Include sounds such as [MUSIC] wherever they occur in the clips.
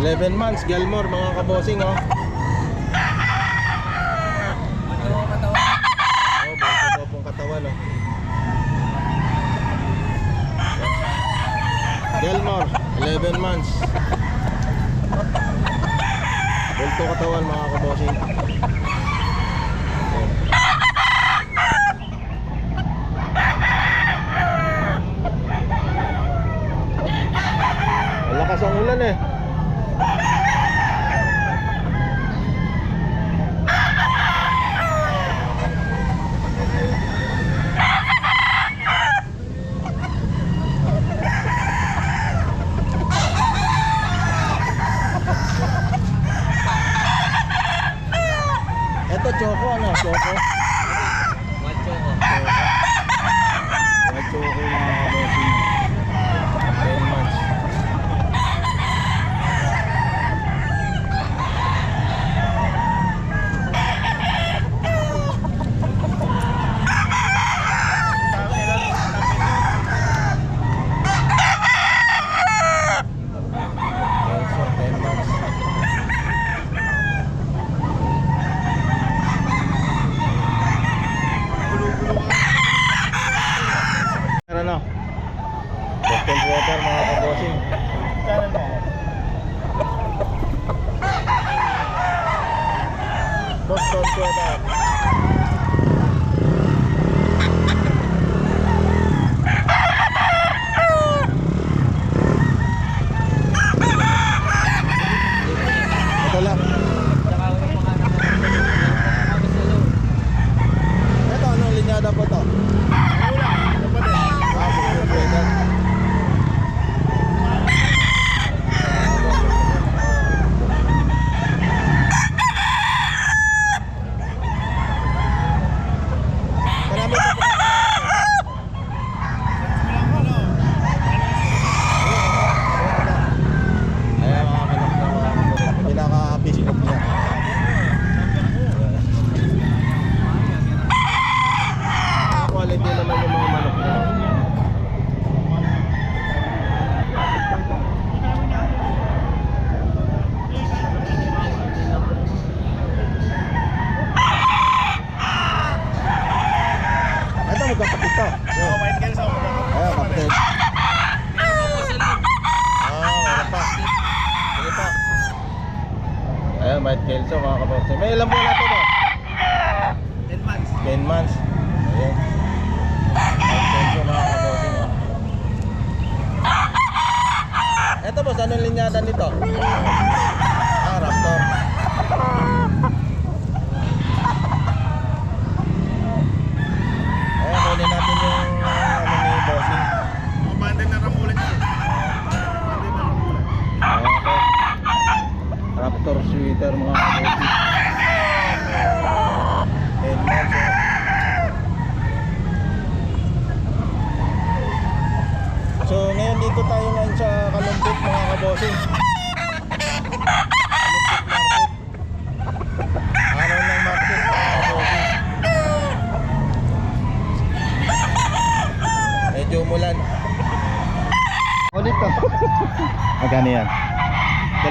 11 months, Galmore, mga kabosing, oh. Oh, bulto daw katawan, oh. Galmore, 11 months. Bulto katawan, mga kabosing. Malakas ang ulan eh. Ito choco ano, choco. White choco. White choco mga kabosing. 10 months. Also, 10 months. Ano no? Boston water mga kabosing. Boston water. Ito lang. Ito, anong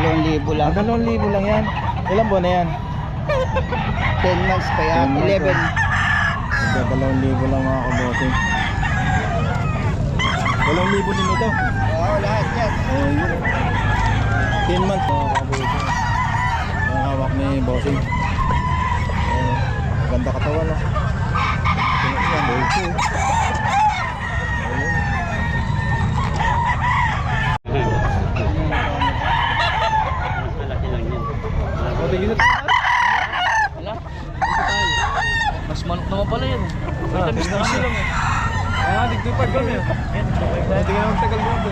2,000 lang. Ah, 2,000 lang yan. Ilang buwan na yan? [LAUGHS] 10 months pa yan. 11. Magka 2,000 lang mga kabote. 2,000 din ito. Oo, oh, lahat yan. Oh, yun. 10 months mga kabote. Ang hawak ni bossing. Ayan, ganda katawan. Oh. Ganda katawan. Ah, Matamis na kasi lang eh. Ah, digdupad kami. Hindi ka naman tagal grabe.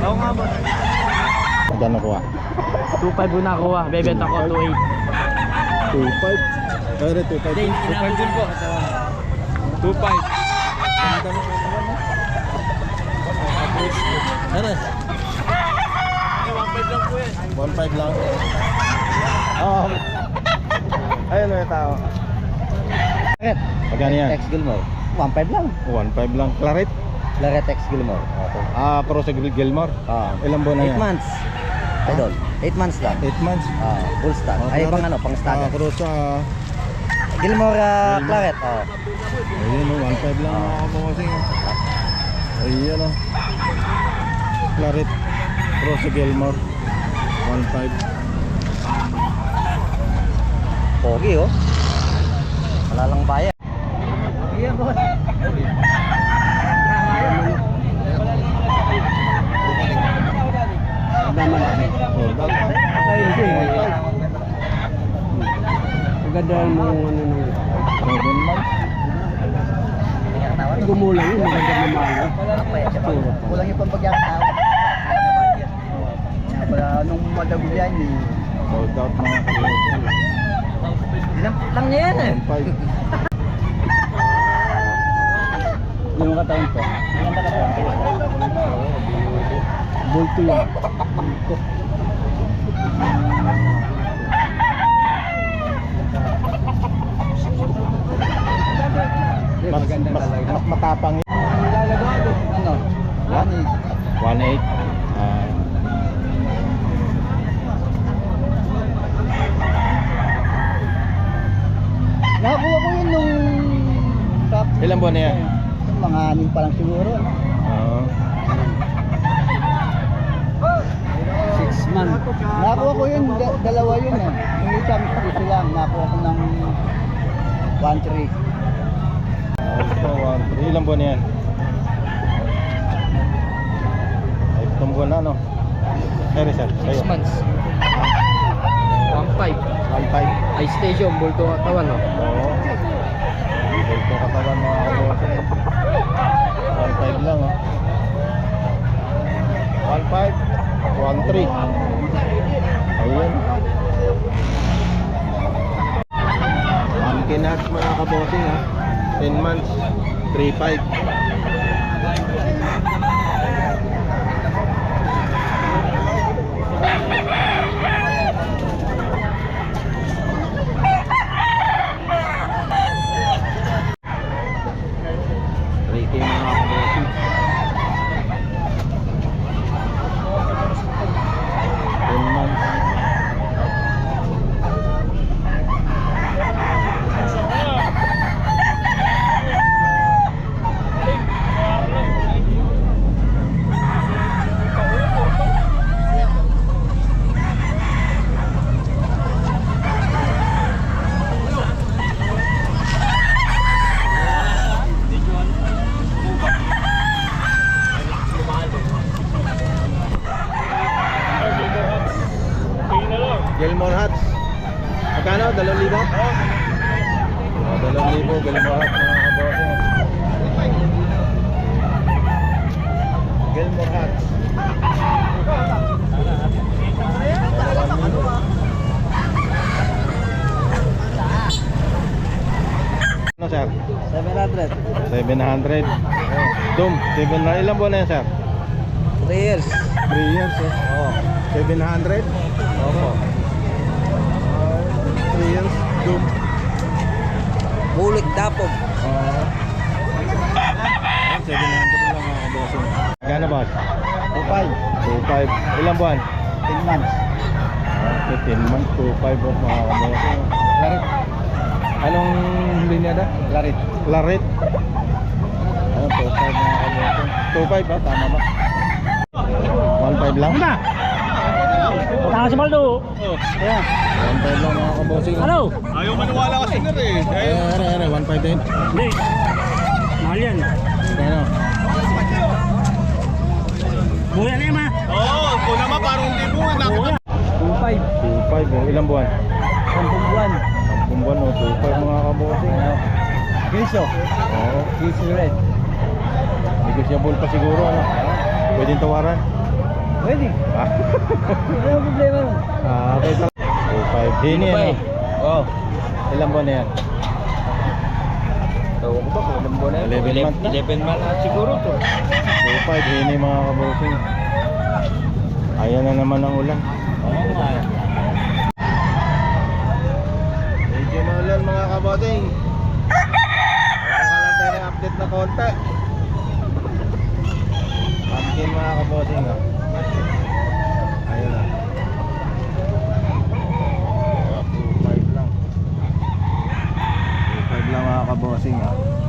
Ako nga ba? Magkano kuha? 2.5 po nakuha. Bebenta ko 2.8. 2.5. Pero 2.5. Hindi, inabot din po. 2.5. Ano? 1.5 lang po yan. 1.5 lang. Oo. Ayun may tao. Magkano yan? X Gilmore. 1.5 lang. 1.5 lang. Claret? Laretex Gilmore. Ah, pero sa Gilmore. Ah. Ilang buwan na 8 yan? months. Idol. 8 months lang. 8 months. Ah, full stock. Oh, Ay, claret. pang ano, pang Ah, standard. cross sa... Gilmore uh, Gilmore. Claret. Oh. Ayun o, 1.5 lang mga kabosing. oh. Ayun o. Claret. Cross sa Gilmore. 1.5. Pogi oh. Wala lang bayan. Maganda mo ano nung 7 months. gumulang yun, maganda mo malo. Kulang yung pambagyang tao. Wala nung madago yan eh. Sold out mga kabosing. Lang, lang niya yan eh. 1.5. Yung kataon ko. Maganda ka Bulto yan. Mas, mas, mas matapang yun. Ano? One 1.8. Ah, Nakakuha ko yun nung top. ilan buwan na yan? Mga anim pa lang siguro. Ano? Oo. Six months. Nakakuha ko yun, da- dalawa yun eh. Yung isang piso lang, nakakuha ko ng 1-3. Ito, one, three. Ilang buwan na yan? Ay, itong buwan na, no? Sorry, sir. Kayo. 6 months. 1.5. 1.5. Ay station, bulto katawan no. Oo. Ito katawan mga kabosing. 1.5 lang, oh. 1.5. 1.3. Ayun. Pumpkin nuts mga kabosing, ha. 10 months. 3.5. Ricky mga kabosing. 10 months. Gilmore Hats. Magkano? Dalawang libo? Oh, dalawang libo, Gilmore Hats mga kabosing. Gilmore Hats. Dalawang libo. Ano sir? 700. 700. Dum, 7 na. Ilang buwan na yan sir? 3 years. 3 years eh. Oo. 700? Opo. 3 years. Dum. Bulik dapog. Ah. 700 lang mga kabosing. Gano boss? 2.5. 2.5. Ilang buwan? 10 months. Ah, 15 months, 2.5 po mga kabosing. Claret. Anong linya na? Claret. Claret. Ano, 2.5 mga kabosing. 2.5 ba? Tama ba? 1.5 lang? Ano? Tanga si Maldo. Yeah. 1.5 lang mga kabosing. Ano? Ayaw maniwala kasi nga eh. Ay, ay, ay, 1.5 din. Hindi. Mahal yan. Ano? Buya na ma. Oo, oh, kung naman parang hindi mo. Nakita 2.5. 2.5 oh. Ilang buwan? 10 buwan. 10 buwan oh. 2.5 mga kabosing. Piso. Oo. Piso red. Negotiable pa siguro ano? Pwedeng tawaran? Pwede. Ah, Wala problema nun. ah okay pa. 2.5 Hini ano? Oo. Ilang buwan na yan? Tawag ko ba kung ilang buwan na yun? 11 months na? 11 months na siguro to. 2.5 Hini mga kabosing. Ayan na naman ang ulan. Oo nga. Medyo maulan mga kaboting. Baka lang tayo ng update na konti. Pumpkin mga kaboting. Oh. bossing ah.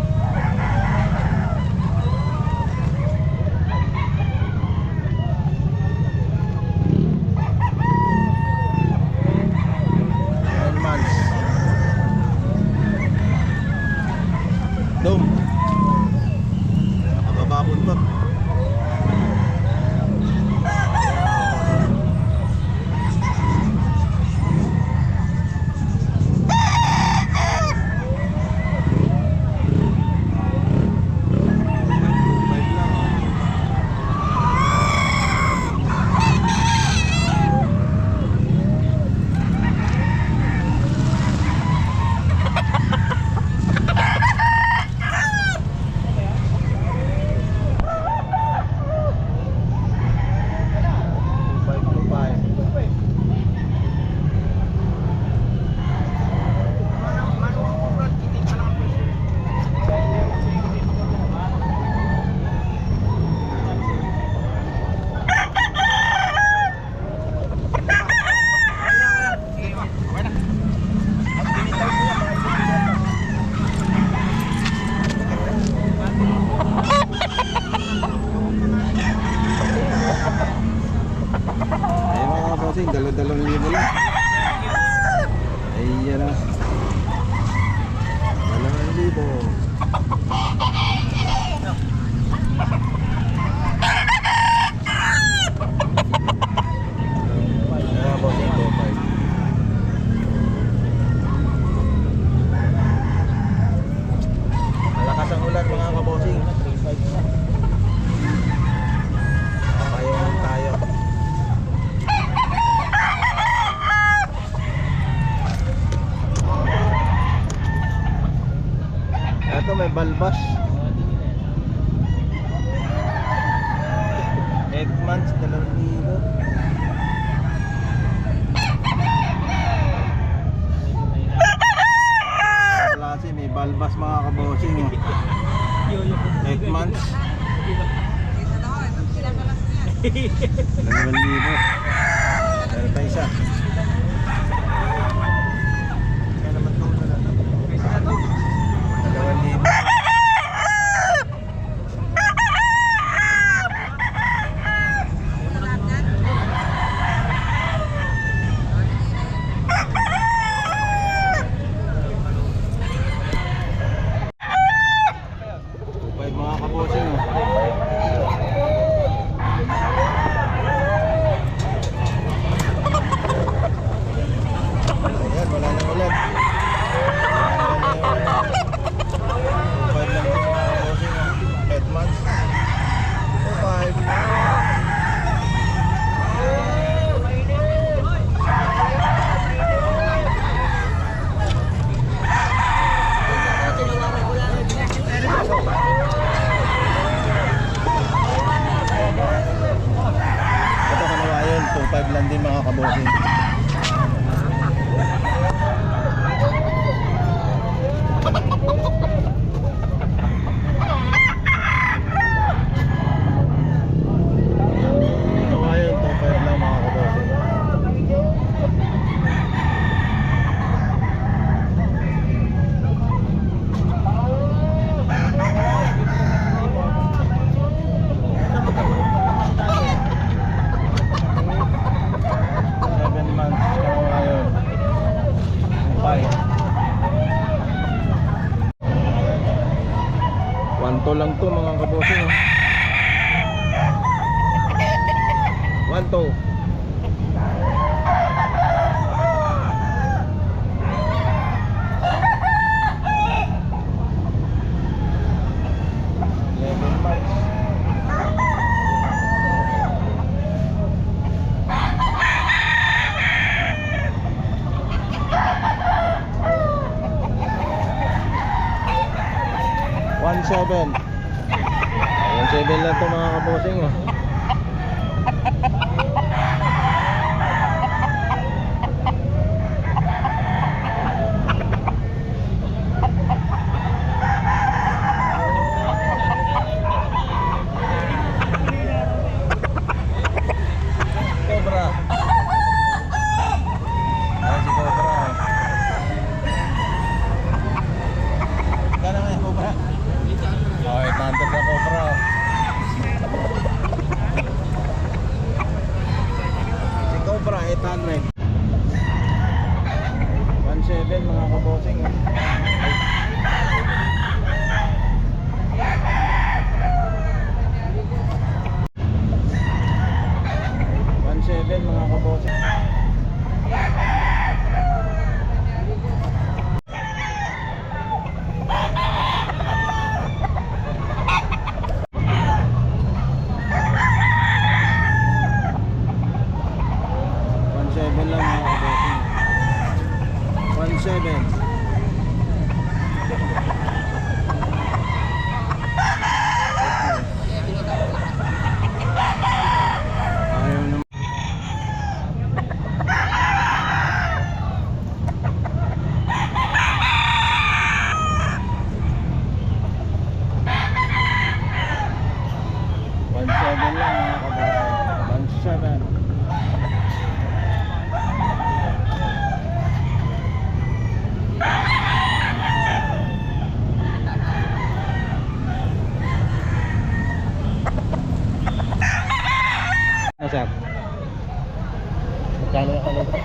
Prakash 1.7 1.7 lang ito mga kabosing oh. 7 lang mga kabato. 1.7. sir? Magkano ang kalabaw?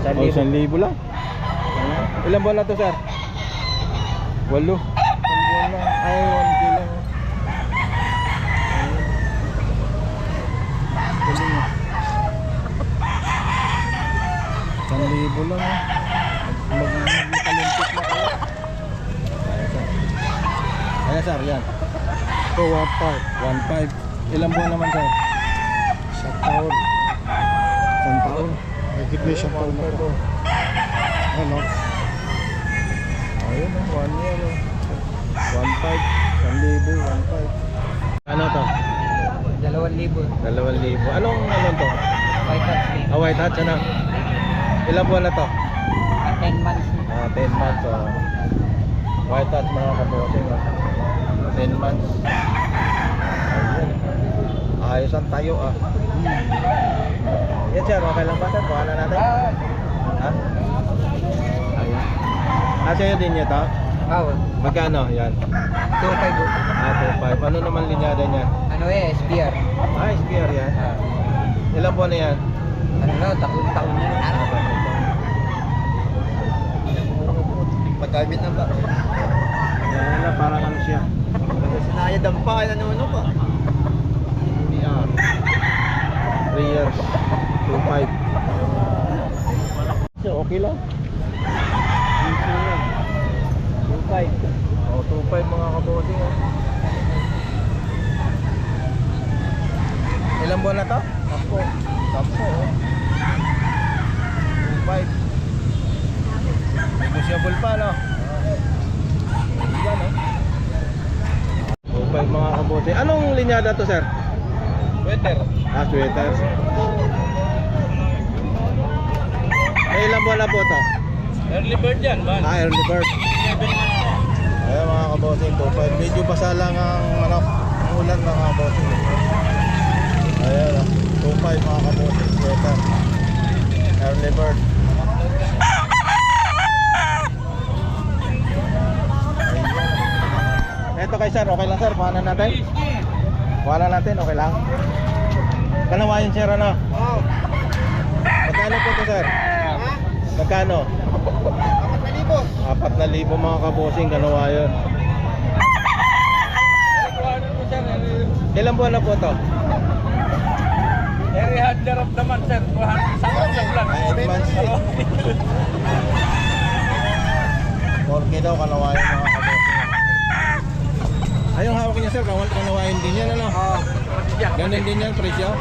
Isang Oh, isang libo lang. Ano? Ilan bola to, sir? Walo. Ay, 1 kilo. Isang libo lang. Ah. Mag-alimpit na kayo. Ayan, sir. Ayan. Ito, 1.5. 1.5. Ilan buwan naman, sir? Taon. Isang taon. Mahigit na isang taon na po. Ano? Ayun, one year. Oh. One five. Isang libo, one five. Ano to? Dalawang libo. Dalawang libo. Anong ano to? White touch me. Ah, white hatch, ano? Ilang buwan na to? 10 months. Ah, 10 months. Oh. White hatch mga. Oh. 10 months. Ayos ang tayo ah. Yan sir, okay lang ba sir? Kuha na natin. Ha? Ayun. Ah, sa'yo din niya to? Wow. Magkano? Yan. 2.5. Ah, 2.5. Ano naman linyada niya? Ano eh, SBR. Ah, SPR yan. Ilang buwan na yan? Ano na, taon-taon na. Pagkamit ng ba? Yan na, parang ano siya. Sinayad ang pa, ano ano pa. SPR. 3 years. 2.5. So, okay lang. Okay lang. 2.5. Oh, 2.5 mga kabosing. Oh. Ilang buwan na to? Sampo. Sampo. Oh. 2.5. Negotiable pa, no? Yan, oh. 2.5 mga kabosing. Anong linyada to, sir? Sweater. Ah, sweaters. Eh, ilang buwan na po to? Early bird yan, man. Ah, early bird. Ayan mga kabosing, 2.5. Medyo basa lang ang manok. Ang ulan mga kabosing. Ayan, oh. 2.5 mga kabosing, sweater. Early bird. Eto kay sir, okay lang sir, kuha na natin? Na natin, okay lang? Kanawayan sir, ano? Wow. Magkano po to sir? Magkano? Apat na libo mga kabosing, kanawa yun. Ilang buwan na po to? Area handler of the month, sir. Sama ng vlog. Ay, 8 months. 4K daw, kanawa yun mga kabosing. Ay, yung hawak niya sir, kawal kanawain din yan, ano? Oo. Ganun din yan, presyo?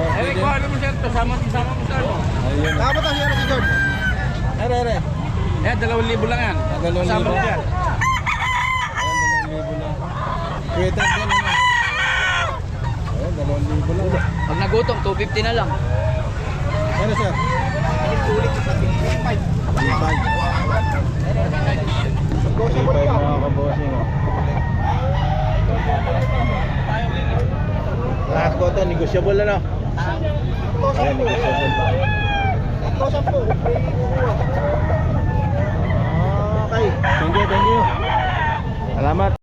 Oh, Eh, kung ano mo, sir, to sama sama mo ano. Ayun. Dapat ang hero si George. Are, are. Eh, dalawang libo lang yan. Ah, dalawang Kasama libo. mo yan. Dalawang libo lang. Twitter din, ano? Ayan, dalawang libo lang. Pag nagutom, 250 na lang. Ano sir? Ulit sa 5. 3.5. 3.5 mga kabosing. Lahat ko to, negotiable ano? Ayan, negotiable. Okay, thank you, thank you. Salamat.